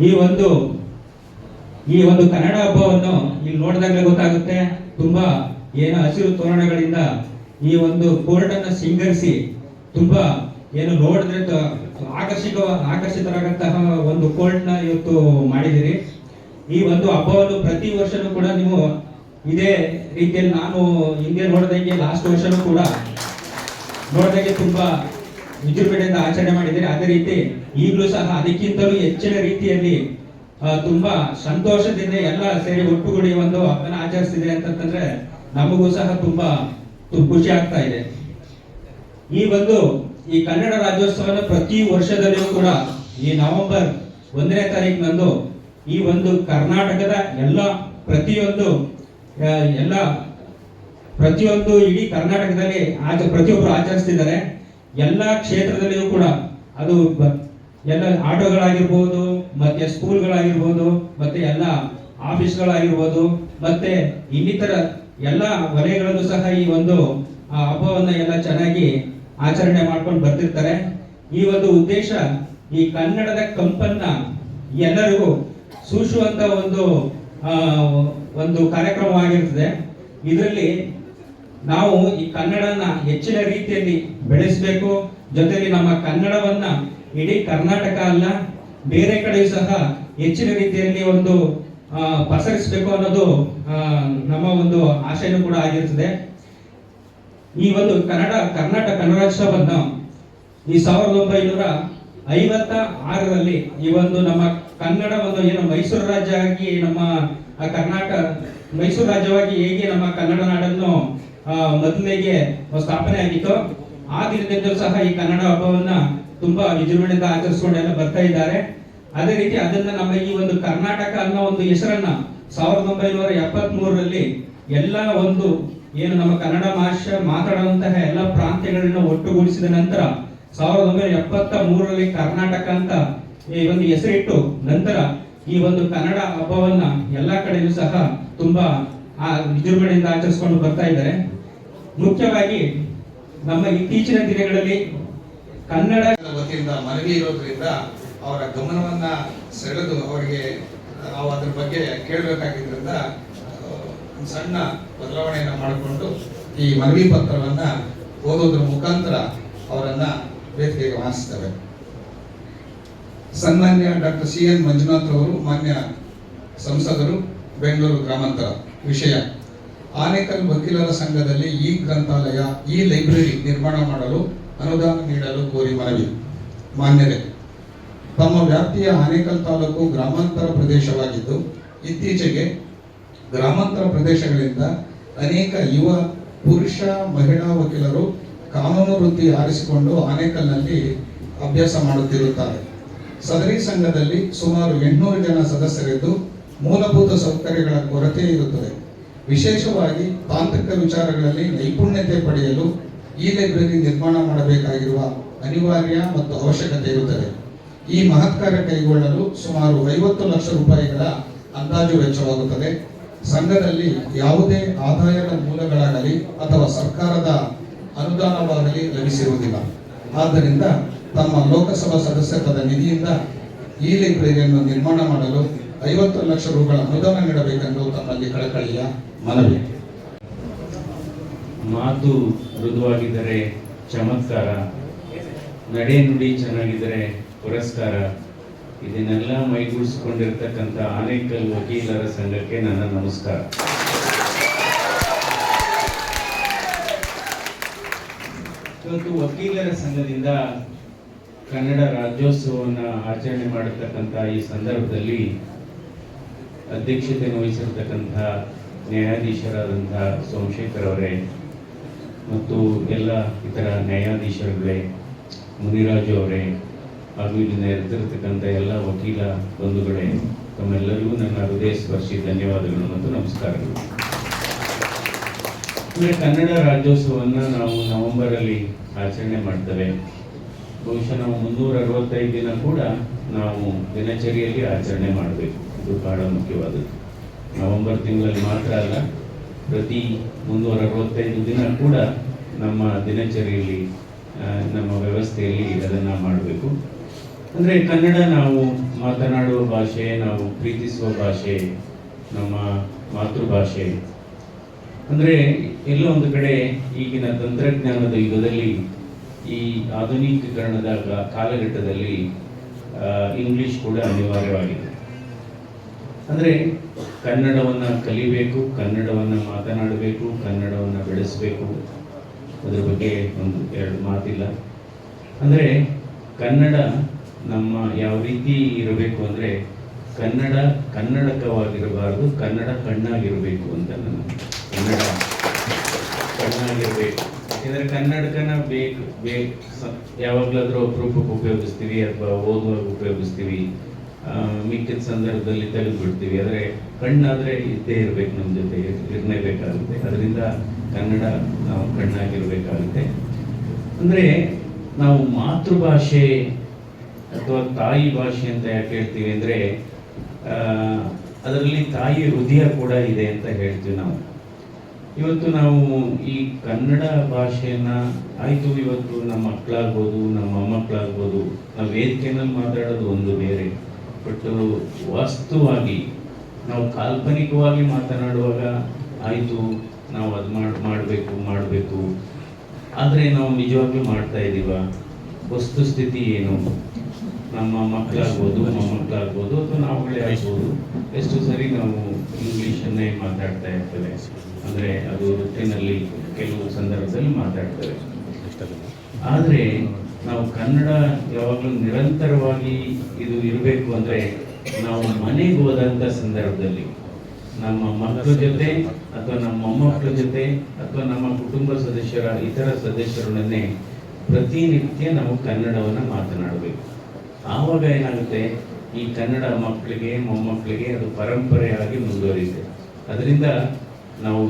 ಈ ಒಂದು ಈ ಒಂದು ಕನ್ನಡ ಹಬ್ಬವನ್ನು ಇಲ್ಲಿ ನೋಡಿದಾಗಲೇ ಗೊತ್ತಾಗುತ್ತೆ. ತುಂಬಾ ಏನು ಹಸಿರು ತೋರಣಗಳಿಂದ ಈ ಒಂದು ಕೋರ್ಟನ್ನು ಸಿಂಗರಿಸಿ ತುಂಬಾ ಏನು ನೋಡಿದ್ರೆ ಆಕರ್ಷಕ ಆಕರ್ಷಿತರಾಗಂತಹ ಒಂದು ಕೋರ್ಟ್ನ ಇವತ್ತು ಮಾಡಿದಿರಿ ಈ ಒಂದು ಹಬ್ಬವನ್ನು ಪ್ರತಿ ವರ್ಷನೂ ಕೂಡ ನೀವು ಇದೇ ರೀತಿಯಲ್ಲಿ ನಾನು ಹಿಂದೆ ನೋಡಿದಂಗೆ ಲಾಸ್ಟ್ ವರ್ಷನೂ ಕೂಡ ನೋಡಿದಂಗೆ ತುಂಬಾ ವಿಜೃಂಭಣೆಯಿಂದ ಆಚರಣೆ ಮಾಡಿದ್ದಾರೆ. ಅದೇ ರೀತಿ ಈಗಲೂ ಸಹ ಅದಕ್ಕಿಂತಲೂ ಹೆಚ್ಚಿನ ರೀತಿಯಲ್ಲಿ ತುಂಬಾ ಸಂತೋಷದಿಂದ ಎಲ್ಲ ಸೇರಿ ಒಟ್ಟುಗೂಡಿ ಒಂದು ಹಬ್ಬನ ಆಚರಿಸ್ತಿದೆ ಅಂತಂದ್ರೆ ನಮಗೂ ಸಹ ತುಂಬಾ ಖುಷಿ ಆಗ್ತಾ ಇದೆ. ಈ ಒಂದು, ಈ ಕನ್ನಡ ರಾಜ್ಯೋತ್ಸವನ ಪ್ರತಿ ವರ್ಷದಲ್ಲಿಯೂ ಕೂಡ ಈ ನವೆಂಬರ್ ಒಂದನೇ ತಾರೀಕಿನಂದು ಈ ಒಂದು ಕರ್ನಾಟಕದ ಎಲ್ಲ ಪ್ರತಿಯೊಂದು ಎಲ್ಲ ಪ್ರತಿಯೊಂದು ಇಡೀ ಕರ್ನಾಟಕದಲ್ಲಿ ಆಚ ಪ್ರತಿಯೊಬ್ಬರು ಆಚರಿಸ್ತಿದ್ದಾರೆ. ಎಲ್ಲ ಕ್ಷೇತ್ರದಲ್ಲಿಯೂ ಕೂಡ ಅದು ಎಲ್ಲ ಆಟೋಗಳಾಗಿರ್ಬೋದು, ಮತ್ತೆ ಸ್ಕೂಲ್ಗಳಾಗಿರ್ಬೋದು, ಮತ್ತೆ ಎಲ್ಲ ಆಫೀಸ್ಗಳಾಗಿರ್ಬೋದು, ಮತ್ತೆ ಇನ್ನಿತರ ಎಲ್ಲ ವಲಯಗಳಲ್ಲೂ ಸಹ ಈ ಒಂದು ಹಬ್ಬವನ್ನ ಎಲ್ಲ ಚೆನ್ನಾಗಿ ಆಚರಣೆ ಮಾಡ್ಕೊಂಡು ಬರ್ತಿರ್ತಾರೆ. ಈ ಒಂದು ಉದ್ದೇಶ ಈ ಕನ್ನಡದ ಕಂಪನ್ನ ಎಲ್ಲರಿಗೂ ಸೂಸುವಂತ ಒಂದು ಒಂದು ಕಾರ್ಯಕ್ರಮವಾಗಿರ್ತದೆ. ಇದರಲ್ಲಿ ನಾವು ಈ ಕನ್ನಡನ ಹೆಚ್ಚಿನ ರೀತಿಯಲ್ಲಿ ಬೆಳೆಸಬೇಕು. ಜೊತೆಗೆ ನಮ್ಮ ಕನ್ನಡವನ್ನ ಇಡೀ ಕರ್ನಾಟಕ ಅಲ್ಲ, ಬೇರೆ ಕಡೆಯೂ ಸಹ ಹೆಚ್ಚಿನ ರೀತಿಯಲ್ಲಿ ಒಂದು ಪಸರಿಸಬೇಕು ಅನ್ನೋದು ನಮ್ಮ ಒಂದು ಆಶಯನೂ ಕೂಡ ಆಗಿರ್ತದೆ. ಈ ಒಂದು ಕನ್ನಡ, ಕರ್ನಾಟಕ ಕನ್ನಡೋತ್ಸವವನ್ನು ಈ ಸಾವಿರದ ಒಂಬೈನೂರ ಐವತ್ತ ಆರರಲ್ಲಿ ಈ ಒಂದು ನಮ್ಮ ಕನ್ನಡ ಒಂದು ಏನು ಮೈಸೂರು ರಾಜ್ಯ ಆಗಿ ನಮ್ಮ ಕರ್ನಾಟಕ ಮೈಸೂರು ರಾಜ್ಯವಾಗಿ ಹೇಗೆ ನಮ್ಮ ಕನ್ನಡ ನಾಡನ್ನು ಮೊದಲಿಗೆ ಸ್ಥಾಪನೆ ಆಗಿತ್ತು. ಆ ದಿನದಿಂದಲೂ ಸಹ ಈ ಕನ್ನಡ ಹಬ್ಬವನ್ನ ತುಂಬಾ ವಿಜೃಂಭಣೆಯಿಂದ ಆಚರಿಸಿಕೊಂಡೆಲ್ಲ ಬರ್ತಾ ಇದ್ದಾರೆ. ಅದೇ ರೀತಿ ಅದನ್ನ ನಮ್ಮ ಈ ಒಂದು ಕರ್ನಾಟಕ ಅನ್ನೋ ಒಂದು ಹೆಸರನ್ನ ಸಾವಿರದ ಒಂಬೈನೂರ ಎಪ್ಪತ್ತ್ ಮೂರರಲ್ಲಿ ಎಲ್ಲ ಒಂದು ಏನು ನಮ್ಮ ಕನ್ನಡ ಭಾಷೆ ಮಾತಾಡುವಂತಹ ಎಲ್ಲ ಪ್ರಾಂತ್ಯಗಳನ್ನ ಒಟ್ಟುಗೂಡಿಸಿದ ನಂತರ ಸಾವಿರದ ಒಂಬೈನೂರ ಎಪ್ಪತ್ತ ಮೂರರಲ್ಲಿ ಕರ್ನಾಟಕ ಅಂತ ಈ ಒಂದು ಹೆಸರಿಟ್ಟು ನಂತರ ಈ ಒಂದು ಕನ್ನಡ ಹಬ್ಬವನ್ನ ಎಲ್ಲ ಕಡೆಯೂ ಸಹ ತುಂಬಾ ಆ ವಿಜೃಂಭಣೆಯಿಂದ ಆಚರಿಸಿಕೊಂಡು ಬರ್ತಾ ಇದ್ದಾರೆ. ಮುಖ್ಯವಾಗಿ ನಮ್ಮ ಇತ್ತೀಚಿನ ದಿನಗಳಲ್ಲಿ ಕನ್ನಡ ವತಿಯಿಂದ ಮನವಿ ಇರೋದ್ರಿಂದ ಅವರ ಗಮನವನ್ನ ಸೆಳೆದು ಅವರಿಗೆ, ನಾವು ಅದ್ರ ಬಗ್ಗೆ ಕೇಳಬೇಕಾಗಿದ್ದರಿಂದ ಸಣ್ಣ ಬದಲಾವಣೆಯನ್ನು ಮಾಡಿಕೊಂಡು ಈ ಮನವಿ ಪತ್ರವನ್ನ ಓದೋದ್ರ ಮುಖಾಂತರ ಅವರನ್ನು ವೇದಿಕೆಗೆ ಆಹ್ವಾನಿಸ್ತೇವೆ ಸನ್ಮಾನ್ಯ ಡಾಕ್ಟರ್ ಸಿ ಎನ್ ಮಂಜುನಾಥ್ ಅವರು, ಮಾನ್ಯ ಸಂಸದರು, ಬೆಂಗಳೂರು ಗ್ರಾಮಾಂತರ. ವಿಷಯ. ಆನೇಕಲ್ ವಕೀಲರ ಸಂಘದಲ್ಲಿ ಈ ಗ್ರಂಥಾಲಯ, ಈ ಲೈಬ್ರರಿ ನಿರ್ಮಾಣ ಮಾಡಲು ಅನುದಾನ ನೀಡಲು ಕೋರಿ ಮನವಿ. ಮಾನ್ಯರೇ ತಮ್ಮ ವ್ಯಾಪ್ತಿಯ ಆನೇಕಲ್ ತಾಲೂಕು ಗ್ರಾಮಾಂತರ ಪ್ರದೇಶವಾಗಿದ್ದು, ಇತ್ತೀಚೆಗೆ ಗ್ರಾಮಾಂತರ ಪ್ರದೇಶಗಳಿಂದ ಅನೇಕ ಯುವ ಪುರುಷ, ಮಹಿಳಾ ವಕೀಲರು ಕಾನೂನು ವೃತ್ತಿ ಆರಿಸಿಕೊಂಡು ಆನೇಕಲ್ನಲ್ಲಿ ಅಭ್ಯಾಸ ಮಾಡುತ್ತಿರುತ್ತಾರೆ. ಸದರಿ ಸಂಘದಲ್ಲಿ ಸುಮಾರು ಎಂಟುನೂರು ಜನ ಸದಸ್ಯರಿದ್ದು ಮೂಲಭೂತ ಸೌಕರ್ಯಗಳ ಕೊರತೆ ಇರುತ್ತದೆ. ವಿಶೇಷವಾಗಿ ತಾಂತ್ರಿಕ ವಿಚಾರಗಳಲ್ಲಿ ನೈಪುಣ್ಯತೆ ಪಡೆಯಲು ಈ ಲೈಬ್ರರಿ ನಿರ್ಮಾಣ ಮಾಡಬೇಕಾಗಿರುವ ಅನಿವಾರ್ಯ ಮತ್ತು ಅವಶ್ಯಕತೆ ಇರುತ್ತದೆ. ಈ ಮಹತ್ ಕೈಗೊಳ್ಳಲು ಸುಮಾರು ಐವತ್ತು ಲಕ್ಷ ರೂಪಾಯಿಗಳ ಅಂದಾಜು ವೆಚ್ಚವಾಗುತ್ತದೆ. ಸಂಘದಲ್ಲಿ ಯಾವುದೇ ಆದಾಯದ ಮೂಲಗಳಾಗಲಿ ಅಥವಾ ಸರ್ಕಾರದ ಅನುದಾನವಾಗಲಿ ಲಭಿಸಿರುವುದಿಲ್ಲ. ಆದ್ದರಿಂದ ತಮ್ಮ ಲೋಕಸಭಾ ಸದಸ್ಯತ್ವದ ನಿಧಿಯಿಂದ ಈ ಲೈಬ್ರರಿಯನ್ನು ನಿರ್ಮಾಣ ಮಾಡಲು ಐವತ್ತು ಲಕ್ಷ ರೂಗಳ ಅನುದಾನ ನೀಡಬೇಕೆಂದು ತಮ್ಮಲ್ಲಿ ಕಳಕಳಿಯ ಮನವಿ. ಮಾತು ಮೃದುವಾಗಿದ್ದರೆ ಚಮತ್ಕಾರ, ನಡೆ ನುಡಿ ಚೆನ್ನಾಗಿದ್ದರೆ ಪುರಸ್ಕಾರ, ಇದನ್ನೆಲ್ಲ ಮೈಗೂಡಿಸಿಕೊಂಡಿರ್ತಕ್ಕಂಥ ಆನೇಕಲ್ ವಕೀಲರ ಸಂಘಕ್ಕೆ ನನ್ನ ನಮಸ್ಕಾರ. ಇವತ್ತು ವಕೀಲರ ಸಂಘದಿಂದ ಕನ್ನಡ ರಾಜ್ಯೋತ್ಸವವನ್ನು ಆಚರಣೆ ಮಾಡತಕ್ಕಂಥ ಈ ಸಂದರ್ಭದಲ್ಲಿ ಅಧ್ಯಕ್ಷತೆಯನ್ನು ವಹಿಸಿರ್ತಕ್ಕಂಥ ನ್ಯಾಯಾಧೀಶರಾದಂಥ ಸೋಮಶೇಖರ್ ಅವರೇ ಮತ್ತು ಎಲ್ಲ ಇತರ ನ್ಯಾಯಾಧೀಶರುಗಳೇ, ಮುನಿರಾಜು ಅವರೇ, ಹಾಗೂ ಇಲ್ಲಿ ನೆರೆದಿರತಕ್ಕಂಥ ಎಲ್ಲ ವಕೀಲ ಬಂಧುಗಳೇ, ತಮ್ಮೆಲ್ಲರಿಗೂ ನನ್ನ ಹೃದಯ ಸ್ಪರ್ಶಿ ಧನ್ಯವಾದಗಳು ಮತ್ತು ನಮಸ್ಕಾರಗಳು. ಅಂದರೆ ಕನ್ನಡ ರಾಜ್ಯೋತ್ಸವವನ್ನು ನಾವು ನವೆಂಬರಲ್ಲಿ ಆಚರಣೆ ಮಾಡ್ತೇವೆ. ಬಹುಶಃ ನಾವು ಮುನ್ನೂರ ಅರವತ್ತೈದು ದಿನ ಕೂಡ ನಾವು ದಿನಚರಿಯಲ್ಲಿ ಆಚರಣೆ ಮಾಡಬೇಕು. ಇದು ಬಹಳ ಮುಖ್ಯವಾದದ್ದು. ನವೆಂಬರ್ ತಿಂಗಳಲ್ಲಿ ಮಾತ್ರ ಅಲ್ಲ, ಪ್ರತಿ ಮುನ್ನೂರ ಅರವತ್ತೈದು ದಿನ ಕೂಡ ನಮ್ಮ ದಿನಚರಿಯಲ್ಲಿ ನಮ್ಮ ವ್ಯವಸ್ಥೆಯಲ್ಲಿ ಅದನ್ನು ಮಾಡಬೇಕು. ಅಂದರೆ ಕನ್ನಡ ನಾವು ಮಾತನಾಡುವ ಭಾಷೆ, ನಾವು ಪ್ರೀತಿಸುವ ಭಾಷೆ, ನಮ್ಮ ಮಾತೃಭಾಷೆ. ಅಂದರೆ ಎಲ್ಲೋ ಒಂದು ಕಡೆ ಈಗಿನ ತಂತ್ರಜ್ಞಾನದ ಯುಗದಲ್ಲಿ, ಈ ಆಧುನೀಕರಣದ ಕಾಲಘಟ್ಟದಲ್ಲಿ ಇಂಗ್ಲಿಷ್ ಕೂಡ ಅನಿವಾರ್ಯವಾಗಿದೆ. ಅಂದರೆ ಕನ್ನಡವನ್ನು ಕಲಿಬೇಕು, ಕನ್ನಡವನ್ನು ಮಾತನಾಡಬೇಕು, ಕನ್ನಡವನ್ನು ಬೆಳೆಸಬೇಕು. ಅದ್ರ ಬಗ್ಗೆ ಒಂದು ಎರಡು ಮಾತಿಲ್ಲ. ಅಂದರೆ ಕನ್ನಡ ನಮ್ಮ ಯಾವ ರೀತಿ ಇರಬೇಕು ಅಂದರೆ ಕನ್ನಡ ಕನ್ನಡಕವಾಗಿರಬಾರ್ದು, ಕನ್ನಡ ಕಣ್ಣಾಗಿರಬೇಕು ಅಂತ ನಾನು ಕನ್ನಡ ಕಣ್ಣಾಗಿರಬೇಕು. ಯಾಕೆಂದರೆ ಕನ್ನಡಕನ ಬೇಕು ಬೇಕು. ಯಾವಾಗಲಾದರೂ ಅಪರೂಪಕ್ಕೆ ಉಪಯೋಗಿಸ್ತೀವಿ ಅಥವಾ ಓದುವಾಗ ಉಪಯೋಗಿಸ್ತೀವಿ. ಮಿಕ್ಕಿದ ಸಂದರ್ಭದಲ್ಲಿ ತೆಗೆದುಬಿಡ್ತೀವಿ. ಆದರೆ ಕಣ್ಣಾದರೆ ಇದ್ದೇ ಇರಬೇಕು ನಮ್ಮ ಜೊತೆ ಇರಲೇಬೇಕಾಗುತ್ತೆ ಅದರಿಂದ ಕನ್ನಡ ನಾವು ಕಣ್ಣಾಗಿರಬೇಕಾಗುತ್ತೆ. ಅಂದರೆ ನಾವು ಮಾತೃಭಾಷೆ ಅಥವಾ ತಾಯಿ ಭಾಷೆ ಅಂತ ಯಾಕೆ ಹೇಳ್ತೀವಿ ಅಂದರೆ ಅದರಲ್ಲಿ ತಾಯಿ ಹೃದಯ ಕೂಡ ಇದೆ ಅಂತ ಹೇಳ್ತೀವಿ ನಾವು. ಇವತ್ತು ನಾವು ಈ ಕನ್ನಡ ಭಾಷೆಯನ್ನು, ಆಯಿತು ಇವತ್ತು ನಮ್ಮ ಮಕ್ಕಳಾಗ್ಬೋದು, ನಮ್ಮ ಮೊಮ್ಮಕ್ಕಳಾಗ್ಬೋದು, ನಾವು ವೇದಿಕೆಯಲ್ಲಿ ಮಾತಾಡೋದು ಒಂದು ಬೇರೆ. ಬಟ್ ವಾಸ್ತವವಾಗಿ ನಾವು ಕಾಲ್ಪನಿಕವಾಗಿ ಮಾತನಾಡುವಾಗ ಆಯಿತು, ನಾವು ಅದು ಮಾಡಿ, ಮಾಡಬೇಕು ಮಾಡಬೇಕು. ಆದರೆ ನಾವು ನಿಜವಾಗ್ಲೂ ಮಾಡ್ತಾ ಇದ್ದೀವ ವಸ್ತುಸ್ಥಿತಿ ಏನು? ನಮ್ಮ ಮಕ್ಕಳಾಗ್ಬೋದು, ಮೊಮ್ಮಕ್ಕಳಾಗ್ಬೋದು, ಅಥವಾ ನಾವುಗಳೇ ಆಗ್ಬೋದು? ಎಷ್ಟು ಸರಿ ನಾವು ಇಂಗ್ಲೀಷನ್ನೇ ಮಾತಾಡ್ತಾ ಇರ್ತೇವೆ. ಅಂದರೆ ಅದು ವೃತ್ತಿನಲ್ಲಿ ಕೆಲವು ಸಂದರ್ಭದಲ್ಲಿ ಮಾತಾಡ್ತೇವೆ. ಆದರೆ ನಾವು ಕನ್ನಡ ಯಾವಾಗಲೂ ನಿರಂತರವಾಗಿ ಇದು ಇರಬೇಕು ಅಂದರೆ ನಾವು ಮನೆಗೆ ಹೋದಂಥ ಸಂದರ್ಭದಲ್ಲಿ ನಮ್ಮ ಮಕ್ಕಳ ಜೊತೆ ಅಥವಾ ನಮ್ಮ ಮೊಮ್ಮಕ್ಕಳ ಜೊತೆ ಅಥವಾ ನಮ್ಮ ಕುಟುಂಬ ಸದಸ್ಯರ, ಇತರ ಸದಸ್ಯರೊಡನೆ ಪ್ರತಿನಿತ್ಯ ನಾವು ಕನ್ನಡವನ್ನು ಮಾತನಾಡಬೇಕು. ಆವಾಗ ಏನಾಗುತ್ತೆ? ಈ ಕನ್ನಡ ಮಕ್ಕಳಿಗೆ, ಮೊಮ್ಮಕ್ಕಳಿಗೆ ಅದು ಪರಂಪರೆಯಾಗಿ ಮುಂದುವರಿಯುತ್ತೆ. ಅದರಿಂದ ನಾವು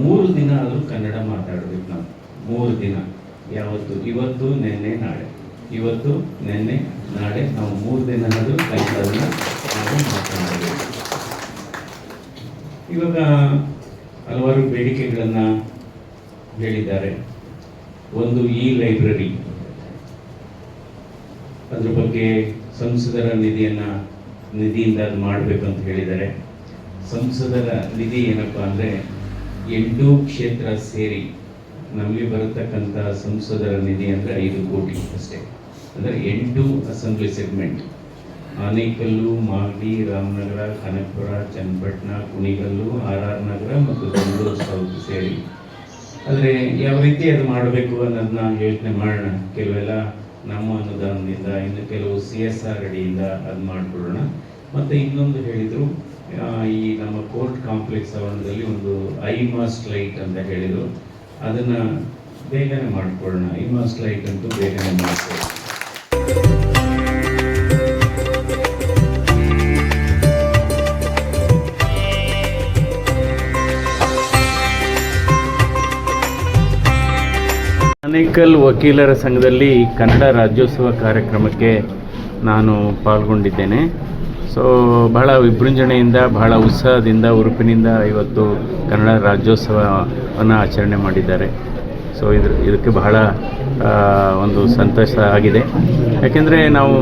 ಮೂರು ದಿನ ಆದರೂ ಕನ್ನಡ ಮಾತಾಡಬೇಕು ನಾವು. ಮೂರು ದಿನ. ಯಾವತ್ತು? ಇವತ್ತು, ನಿನ್ನೆ, ನಾಳೆ. ಇವತ್ತು, ನಿನ್ನೆ, ನಾಳೆ, ನಾವು ಮೂರು ದಿನ ಆದರೂ ಕನ್ನಡವನ್ನು ನಾವು ಮಾತನಾಡಬೇಕು. ಇವಾಗ, ಹಲವಾರು ಬೇಡಿಕೆಗಳನ್ನು ಹೇಳಿದ್ದಾರೆ. ಒಂದು ಈ ಲೈಬ್ರರಿ. ಅದ್ರ ಬಗ್ಗೆ ಸಂಸದರ ನಿಧಿಯನ್ನು, ನಿಧಿಯಿಂದ ಅದು ಮಾಡಬೇಕು ಅಂತ ಹೇಳಿದ್ದಾರೆ. ಸಂಸದರ ನಿಧಿ ಏನಪ್ಪಾ ಅಂದರೆ, ಎಂಟು ಕ್ಷೇತ್ರ ಸೇರಿ ನಮಗೆ ಬರತಕ್ಕಂಥ ಸಂಸದರ ನಿಧಿ ಅಂದರೆ ಐದು ಕೋಟಿ ಅಷ್ಟೇ. ಅಂದರೆ ಎಂಟು assembly segment. Anekal, Magadi, Ramanagara, Kanakapura, Channapatna, Kunigal, R R Nagar ಮತ್ತು ಬೆಂಗಳೂರು ಸೌತ್ ಸೇರಿ. ಆದರೆ ಯಾವ ರೀತಿ ಅದು ಮಾಡಬೇಕು ಅನ್ನೋದನ್ನ ಯೋಚನೆ ಮಾಡೋಣ. ಕೆಲವೆಲ್ಲ ನಮ್ಮ ಅನುದಾನದಿಂದ, ಇನ್ನು ಕೆಲವು ಸಿ ಎಸ್ ಆರ್ ಅಡಿಯಿಂದ ಅದು ಮಾಡಿಕೊಡೋಣ ಮತ್ತು ಇನ್ನೊಂದು ಹೇಳಿದರು ಈ ನಮ್ಮ ಕೋರ್ಟ್ ಕಾಂಪ್ಲೆಕ್ಸ್ ಆವರಣದಲ್ಲಿ ಒಂದು ಐ ಮಾಸ್ಟ್ ಲೈಟ್ ಅಂತ ಹೇಳಿದರು. ಅದನ್ನು ಬೇಗನೆ ಮಾಡ್ಕೊಳ್ಳೋಣ. ಐಮಾಸ್ಟ್ ಲೈಟ್ ಅಂತೂ ಬೇಗನೆ ಮಾಡ್ಕೊಳ್ಳೋಣ. ಆನೇಕಲ್ ವಕೀಲರ ಸಂಘದಲ್ಲಿ ಕನ್ನಡ ರಾಜ್ಯೋತ್ಸವ ಕಾರ್ಯಕ್ರಮಕ್ಕೆ ನಾನು ಪಾಲ್ಗೊಂಡಿದ್ದೇನೆ. ಸೊ ಬಹಳ ವಿಜೃಂಭಣೆಯಿಂದ ಬಹಳ ಉತ್ಸಾಹದಿಂದ, ಉರುಪಿನಿಂದ ಇವತ್ತು ಕನ್ನಡ ರಾಜ್ಯೋತ್ಸವವನ್ನು ಆಚರಣೆ ಮಾಡಿದ್ದಾರೆ. ಸೊ ಇದ್ರ, ಇದಕ್ಕೆ ಬಹಳ ಒಂದು ಸಂತೋಷ ಆಗಿದೆ. ಯಾಕೆಂದರೆ ನಾವು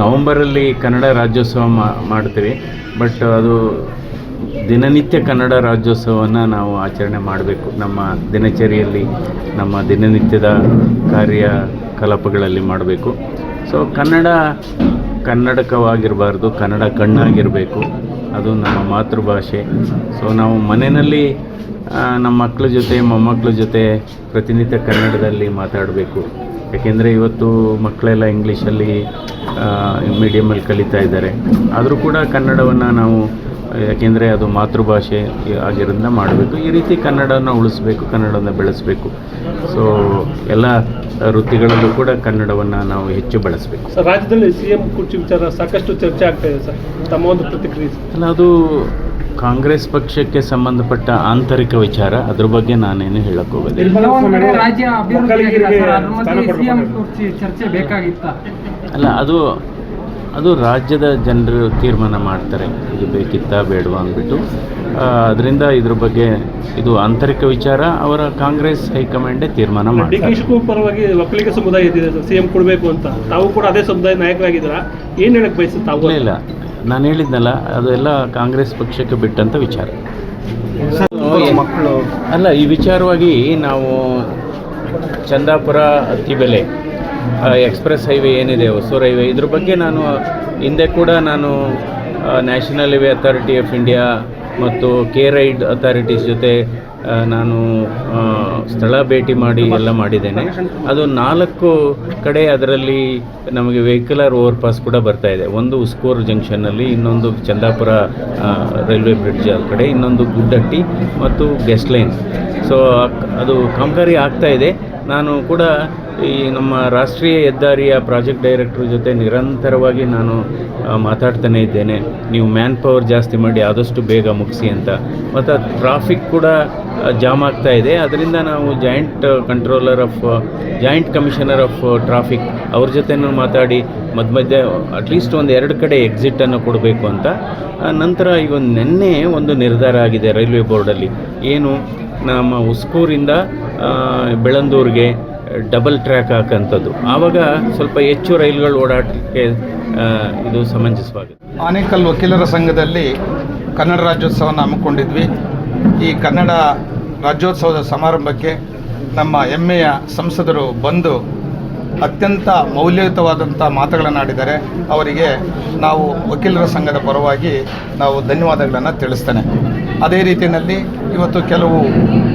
ನವಂಬರಲ್ಲಿ ಕನ್ನಡ ರಾಜ್ಯೋತ್ಸವ ಮಾಡ್ತೀವಿ ಬಟ್ ಅದು ದಿನನಿತ್ಯ ಕನ್ನಡ ರಾಜ್ಯೋತ್ಸವವನ್ನು ನಾವು ಆಚರಣೆ ಮಾಡಬೇಕು. ನಮ್ಮ ದಿನಚರಿಯಲ್ಲಿ, ನಮ್ಮ ದಿನನಿತ್ಯದ ಕಾರ್ಯಕಲಾಪಗಳಲ್ಲಿ ಮಾಡಬೇಕು. ಸೊ ಕನ್ನಡ ಕನ್ನಡಕವಾಗಿರಬಾರ್ದು, ಕನ್ನಡ ಕಣ್ಣಾಗಿರಬೇಕು. ಅದು ನಮ್ಮ ಮಾತೃಭಾಷೆ. ಸೊ ನಾವು ಮನೆಯಲ್ಲಿ ನಮ್ಮ ಮಕ್ಕಳ ಜೊತೆ ಮೊಮ್ಮಕ್ಕಳ ಜೊತೆ ಪ್ರತಿನಿತ್ಯ ಕನ್ನಡದಲ್ಲಿ ಮಾತಾಡಬೇಕು. ಯಾಕೆಂದರೆ ಇವತ್ತು ಮಕ್ಕಳೆಲ್ಲ ಇಂಗ್ಲೀಷಲ್ಲಿ ಮೀಡಿಯಮಲ್ಲಿ ಕಲಿತಾ ಇದ್ದಾರೆ. ಆದರೂ ಕೂಡ ಕನ್ನಡವನ್ನು ನಾವು ಯಾಕೆಂದರೆ ಅದು ಮಾತೃಭಾಷೆ ಆಗಿರೋದನ್ನ ಮಾಡಬೇಕು. ಈ ರೀತಿ ಕನ್ನಡವನ್ನು ಉಳಿಸ್ಬೇಕು ಕನ್ನಡವನ್ನು ಬೆಳೆಸಬೇಕು. ಸೊ ಎಲ್ಲ ವೃತ್ತಿಗಳಲ್ಲೂ ಕೂಡ ಕನ್ನಡವನ್ನು ನಾವು ಹೆಚ್ಚು ಬಳಸಬೇಕು. ಸರ್ ರಾಜ್ಯದಲ್ಲಿ ಸಿ ಎಂ ಕುರ್ಚಿ ವಿಚಾರ ಸಾಕಷ್ಟು ಚರ್ಚೆ ಆಗ್ತಾ ಇದೆ ಸರ್. ತಮ್ಮ ಒಂದು ಪ್ರತಿಕ್ರಿಯೆ. ಅಲ್ಲ ಅದು ಕಾಂಗ್ರೆಸ್ ಪಕ್ಷಕ್ಕೆ ಸಂಬಂಧಪಟ್ಟ ಆಂತರಿಕ ವಿಚಾರ. ಅದ್ರ ಬಗ್ಗೆ ನಾನೇನು ಹೇಳಕ್ ಹೋಗೋದಿಲ್ಲ. ರಾಜ್ಯ ಅಭಿವೃದ್ಧಿ ಸರ್. ಅದ್ರ ಸ್ಥಾನ ಮಧ್ಯೆ ಕೊಡ್ಬೇಕು ಸಿಎಂ ಕುರ್ಚಿ ಚರ್ಚೆ ಬೇಕಾಗಿತ್ತ? ಅಲ್ಲ ಅದು ಅದು ರಾಜ್ಯದ ಜನರು ತೀರ್ಮಾನ ಮಾಡ್ತಾರೆ. ಇದು ಬೇಕಿತ್ತಾ ಬೇಡವಾ ಅಂದ್ಬಿಟ್ಟು. ಅದರಿಂದ ಇದ್ರ ಬಗ್ಗೆ ಇದು ಆಂತರಿಕ ವಿಚಾರ ಅವರ ಕಾಂಗ್ರೆಸ್ ಹೈಕಮಾಂಡೇ ತೀರ್ಮಾನ ಮಾಡಿ ಪರವಾಗಿ ಒಕ್ಕಲಿಗ ಸಮುದಾಯ ಸಿ ಎಂ ಕೊಡಬೇಕು ಅಂತ. ತಾವು ಕೂಡ ಅದೇ ಸಮುದಾಯ ನಾಯಕರಾಗಿದ್ದೀರಾ? ಏನು ಹೇಳಕ್ಕೆ ಬಯಸುತ್ತೆ ತಾವು? ಇಲ್ಲ ನಾನು ಹೇಳಿದ್ನಲ್ಲ ಅದೆಲ್ಲ ಕಾಂಗ್ರೆಸ್ ಪಕ್ಷಕ್ಕೆ ಬಿಟ್ಟಂತ ವಿಚಾರ. ಮಕ್ಕಳು. ಅಲ್ಲ ಈ ವಿಚಾರವಾಗಿ ನಾವು ಚಂದಾಪುರ ಅತ್ತಿಬೆಲೆ ಎಕ್ಸ್ಪ್ರೆಸ್ ಹೈವೇ ಏನಿದೆ, ಹೊಸೂರು ಹೈವೇ, ಇದ್ರ ಬಗ್ಗೆ ನಾನು, ಹಿಂದೆ ಕೂಡ ನಾನು national highway authority of India ಮತ್ತು ಕೆ ರೈಡ್ ಅಥಾರಿಟೀಸ್ ಜೊತೆ ನಾನು ಸ್ಥಳ ಭೇಟಿ ಮಾಡಿ ಎಲ್ಲ ಮಾಡಿದ್ದೇನೆ. ಅದು ನಾಲ್ಕು ಕಡೆ ಅದರಲ್ಲಿ ನಮಗೆ ವೆಹಿಕಲರ್ ಓವರ್ ಪಾಸ್ ಕೂಡ ಬರ್ತಾ ಇದೆ. ಒಂದು ಉಸ್ಕೂರು ಜಂಕ್ಷನ್ನಲ್ಲಿ, ಇನ್ನೊಂದು ಚಂದಾಪುರ ರೈಲ್ವೆ ಬ್ರಿಡ್ಜ್ ಕಡೆ, ಇನ್ನೊಂದು ಗುಡ್ಡಟ್ಟಿ ಮತ್ತು ಗೆಸ್ಟ್ ಲೈನ್. ಸೊ ಅದು ಕಾಮಗಾರಿ ಆಗ್ತಾ ಇದೆ. ನಾನು ಕೂಡ ಈ ನಮ್ಮ ರಾಷ್ಟ್ರೀಯ ಹೆದ್ದಾರಿಯ ಪ್ರಾಜೆಕ್ಟ್ ಡೈರೆಕ್ಟ್ರ್ ಜೊತೆ ನಿರಂತರವಾಗಿ ನಾನು ಮಾತಾಡ್ತಾನೆ ಇದ್ದೇನೆ. ನೀವು ಮ್ಯಾನ್ ಪವರ್ ಜಾಸ್ತಿ ಮಾಡಿ ಆದಷ್ಟು ಬೇಗ ಮುಗಿಸಿ ಅಂತ. ಮತ್ತು ಟ್ರಾಫಿಕ್ ಕೂಡ ಜಾಮ್ ಆಗ್ತಾ ಇದೆ. ಅದರಿಂದ ನಾವು joint controller of joint commissioner of traffic ಅವ್ರ ಜೊತೆನೂ ಮಾತಾಡಿ ಮಧ್ಯ ಮಧ್ಯೆ ಅಟ್ಲೀಸ್ಟ್ ಒಂದು ಎರಡು ಕಡೆ ಎಕ್ಸಿಟನ್ನು ಕೊಡಬೇಕು ಅಂತ. ನಂತರ ಈಗ ನಿನ್ನೆ ಒಂದು ನಿರ್ಧಾರ ಆಗಿದೆ ರೈಲ್ವೆ ಬೋರ್ಡಲ್ಲಿ ಏನು, ನಮ್ಮ ಉಸ್ಕೂರಿಂದ ಬೆಳಂದೂರಿಗೆ ಡಬಲ್ ಟ್ರ್ಯಾಕ್ ಹಾಕೋಂಥದ್ದು. ಆವಾಗ ಸ್ವಲ್ಪ ಹೆಚ್ಚು ರೈಲುಗಳು ಓಡಾಟಕ್ಕೆ ಇದು ಸಮಂಜಸವಾಗುತ್ತೆ ಆನೇಕಲ್ ವಕೀಲರ ಸಂಘದಲ್ಲಿ ಕನ್ನಡ ರಾಜ್ಯೋತ್ಸವನ ಹಮ್ಮಿಕೊಂಡಿದ್ವಿ. ಈ ಕನ್ನಡ ರಾಜ್ಯೋತ್ಸವದ ಸಮಾರಂಭಕ್ಕೆ ನಮ್ಮ ಹೆಮ್ಮೆಯ ಸಂಸದರು ಬಂದು ಅತ್ಯಂತ ಮೌಲ್ಯಯುತವಾದಂಥ ಮಾತುಗಳನ್ನಾಡಿದ್ದಾರೆ ಅವರಿಗೆ ನಾವು ವಕೀಲರ ಸಂಘದ ಪರವಾಗಿ ನಾವು ಧನ್ಯವಾದಗಳನ್ನು ತಿಳಿಸ್ತೇನೆ. ಅದೇ ರೀತಿಯಲ್ಲಿ ಇವತ್ತು ಕೆಲವು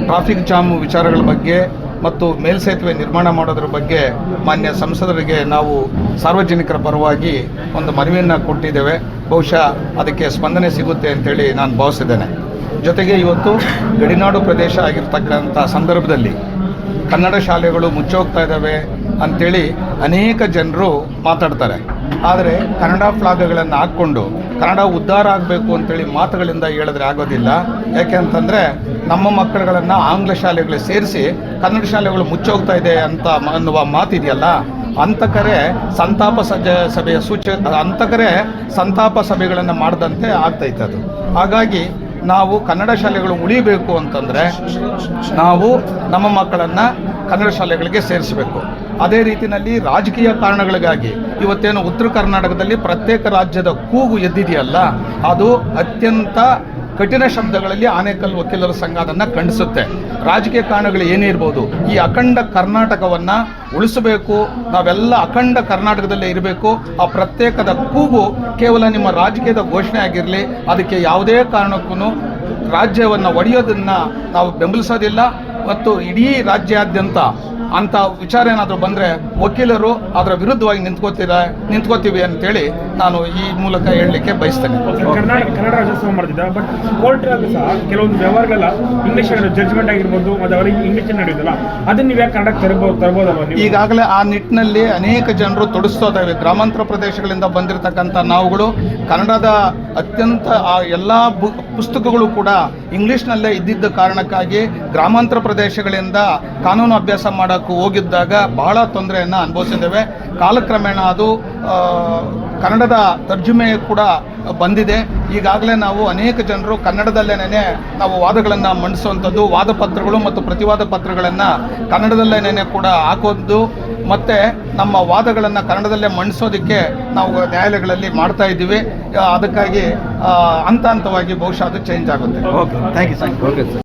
ಟ್ರಾಫಿಕ್ ಜಾಮ್ ವಿಚಾರಗಳ ಬಗ್ಗೆ ಮತ್ತು ಮೇಲ್ಸೇತುವೆ ನಿರ್ಮಾಣ ಮಾಡೋದ್ರ ಬಗ್ಗೆ ಮಾನ್ಯ ಸಂಸದರಿಗೆ ನಾವು ಸಾರ್ವಜನಿಕರ ಪರವಾಗಿ ಒಂದು ಮನವಿಯನ್ನು ಕೊಟ್ಟಿದ್ದೇವೆ. ಬಹುಶಃ ಅದಕ್ಕೆ ಸ್ಪಂದನೆ ಸಿಗುತ್ತೆ ಅಂತೇಳಿ ನಾನು ಭಾವಿಸಿದ್ದೇನೆ. ಜೊತೆಗೆ ಇವತ್ತು ಗಡಿನಾಡು ಪ್ರದೇಶ ಆಗಿರ್ತಕ್ಕಂಥ ಸಂದರ್ಭದಲ್ಲಿ ಕನ್ನಡ ಶಾಲೆಗಳು ಮುಚ್ಚೋಗ್ತಾ ಇದ್ದಾವೆ ಅಂಥೇಳಿ ಅನೇಕ ಜನರು ಮಾತಾಡ್ತಾರೆ. ಆದರೆ ಕನ್ನಡ ಫ್ಲಾಗ್ಗಳನ್ನು ಹಾಕ್ಕೊಂಡು ಕನ್ನಡ ಉದ್ಧಾರ ಆಗಬೇಕು ಅಂತೇಳಿ ಮಾತುಗಳಿಂದ ಹೇಳಿದ್ರೆ ಆಗೋದಿಲ್ಲ. ಯಾಕೆ ಅಂತಂದರೆ ನಮ್ಮ ಮಕ್ಕಳುಗಳನ್ನು ಆಂಗ್ಲ ಶಾಲೆಗಳು ಸೇರಿಸಿ ಕನ್ನಡ ಶಾಲೆಗಳು ಮುಚ್ಚೋಗ್ತಾ ಇದೆ ಅಂತ ಅನ್ನುವ ಮಾತಿದೆಯಲ್ಲ? ಅಂತಕರೆ ಸಂತಾಪ ಸಜ ಸಭೆಯ ಸೂಚ ಅಂತಕರೆ ಸಂತಾಪ ಸಭೆಗಳನ್ನು ಮಾಡಿದಂತೆ ಆಗ್ತೈತೆ ಅದು. ಹಾಗಾಗಿ ನಾವು ಕನ್ನಡ ಶಾಲೆಗಳು ಉಳಿಬೇಕು ಅಂತಂದರೆ ನಾವು ನಮ್ಮ ಮಕ್ಕಳನ್ನು ಕನ್ನಡ ಶಾಲೆಗಳಿಗೆ ಸೇರಿಸಬೇಕು. ಅದೇ ರೀತಿಯಲ್ಲಿ ರಾಜಕೀಯ ಕಾರಣಗಳಿಗಾಗಿ ಇವತ್ತೇನು ಉತ್ತರ ಕರ್ನಾಟಕದಲ್ಲಿ ಪ್ರತ್ಯೇಕ ರಾಜ್ಯದ ಕೂಗು ಎದ್ದಿದೆಯಲ್ಲ, ಅದು ಅತ್ಯಂತ ಕಠಿಣ ಶಬ್ದಗಳಲ್ಲಿ ಆನೇಕಲ್ ವಕೀಲರ ಸಂಘ ಅದನ್ನು ಖಂಡಿಸುತ್ತೆ. ರಾಜಕೀಯ ಕಾರಣಗಳು ಏನೇ ಇರ್ಬೋದು, ಈ ಅಖಂಡ ಕರ್ನಾಟಕವನ್ನು ಉಳಿಸಬೇಕು, ನಾವೆಲ್ಲ ಅಖಂಡ ಕರ್ನಾಟಕದಲ್ಲೇ ಇರಬೇಕು, ಆ ಪ್ರತ್ಯೇಕದ ಕೂಗು ಕೇವಲ ನಿಮ್ಮ ರಾಜಕೀಯದ ಘೋಷಣೆ ಆಗಿರಲಿ, ಅದಕ್ಕೆ ಯಾವುದೇ ಕಾರಣಕ್ಕೂ ರಾಜ್ಯವನ್ನು ಒಡೆಯೋದನ್ನು ನಾವು ಬೆಂಬಲಿಸೋದಿಲ್ಲ. ಮತ್ತು ಇಡೀ ರಾಜ್ಯಾದ್ಯಂತ ಅಂಥ ವಿಚಾರ ಏನಾದರೂ ಬಂದರೆ ವಕೀಲರು ಅದರ ವಿರುದ್ಧವಾಗಿ ನಿಂತ್ಕೋತೀರ ನಿಂತ್ಕೋತೀವಿ ಅಂತೇಳಿ ನಾನು ಈ ಮೂಲಕ ಹೇಳಲಿಕ್ಕೆ ಬಯಸ್ತೇನೆ. ಕರ್ನಾಟಕ ಕನ್ನಡ ರಾಜ್ಯೋತ್ಸವ ಮಾಡ್ತಿದ್ದ ಬಟ್ ಕೋರ್ಟ್ರಲ್ಲೂ ಸಹ ಕೆಲವೊಂದು ವ್ಯವಹಾರಗಳ ಇಂಗ್ಲೀಷ್ ಜಡ್ಜ್ಮೆಂಟ್ ಆಗಿರ್ಬೋದು ಅದು ಅವರಿಗೆ ಇಂಗ್ಲಿಷ್ ನಡೆಯುತ್ತಲ್ಲ ಅದನ್ನ ನೀವು ಯಾಕೆ ಕನ್ನಡಕ್ಕೆ ತರಬಹುದು ತರಬಹುದಲ್ಲ ಈಗಾಗಲೇ ಆ ನಿಟ್ಟಿನಲ್ಲಿ ಅನೇಕ ಜನರು ತೊಡಸ್ತಾ ಇದ್ದಾವೆ ಗ್ರಾಮಾಂತರ ಪ್ರದೇಶಗಳಿಂದ ಬಂದಿರತಕ್ಕಂಥ ನಾವುಗಳು ಕನ್ನಡದ ಅತ್ಯಂತ ಆ ಎಲ್ಲ ಪುಸ್ತಕಗಳು ಕೂಡ ಇಂಗ್ಲೀಷ್ನಲ್ಲೇ ಇದ್ದಿದ್ದ ಕಾರಣಕ್ಕಾಗಿ ಗ್ರಾಮಾಂತರ ಪ್ರದೇಶಗಳಿಂದ ಕಾನೂನು ಅಭ್ಯಾಸ ಮಾಡೋಕ್ಕೂ ಹೋಗಿದ್ದಾಗ ಬಹಳ ತೊಂದರೆಯನ್ನು ಅನುಭವಿಸಿದ್ದೇವೆ. ಕಾಲಕ್ರಮೇಣ ಅದು ಕನ್ನಡದ ತರ್ಜುಮೆ ಕೂಡ ಬಂದಿದೆ. ಈಗಾಗಲೇ ನಾವು ಅನೇಕ ಜನರು ಕನ್ನಡದಲ್ಲೇನೇ ನಾವು ವಾದಗಳನ್ನು ಮಂಡಿಸುವಂಥದ್ದು ವಾದ ಪತ್ರಗಳು ಮತ್ತು ಪ್ರತಿವಾದ ಪತ್ರಗಳನ್ನು ಕನ್ನಡದಲ್ಲೇನೇ ಕೂಡ ಹಾಕೋದು. ಮತ್ತು ನಮ್ಮ ವಾದಗಳನ್ನು ಕನ್ನಡದಲ್ಲೇ ಮಂಡಿಸೋದಕ್ಕೆ ನಾವು ನ್ಯಾಯಾಲಯಗಳಲ್ಲಿ ಮಾಡ್ತಾ ಇದ್ದೀವಿ. ಅದಕ್ಕಾಗಿ ಹಂತ ಹಂತವಾಗಿ ಬಹುಶಃ ಅದು ಚೇಂಜ್ ಆಗುತ್ತೆ. Okay thank you sir okay sir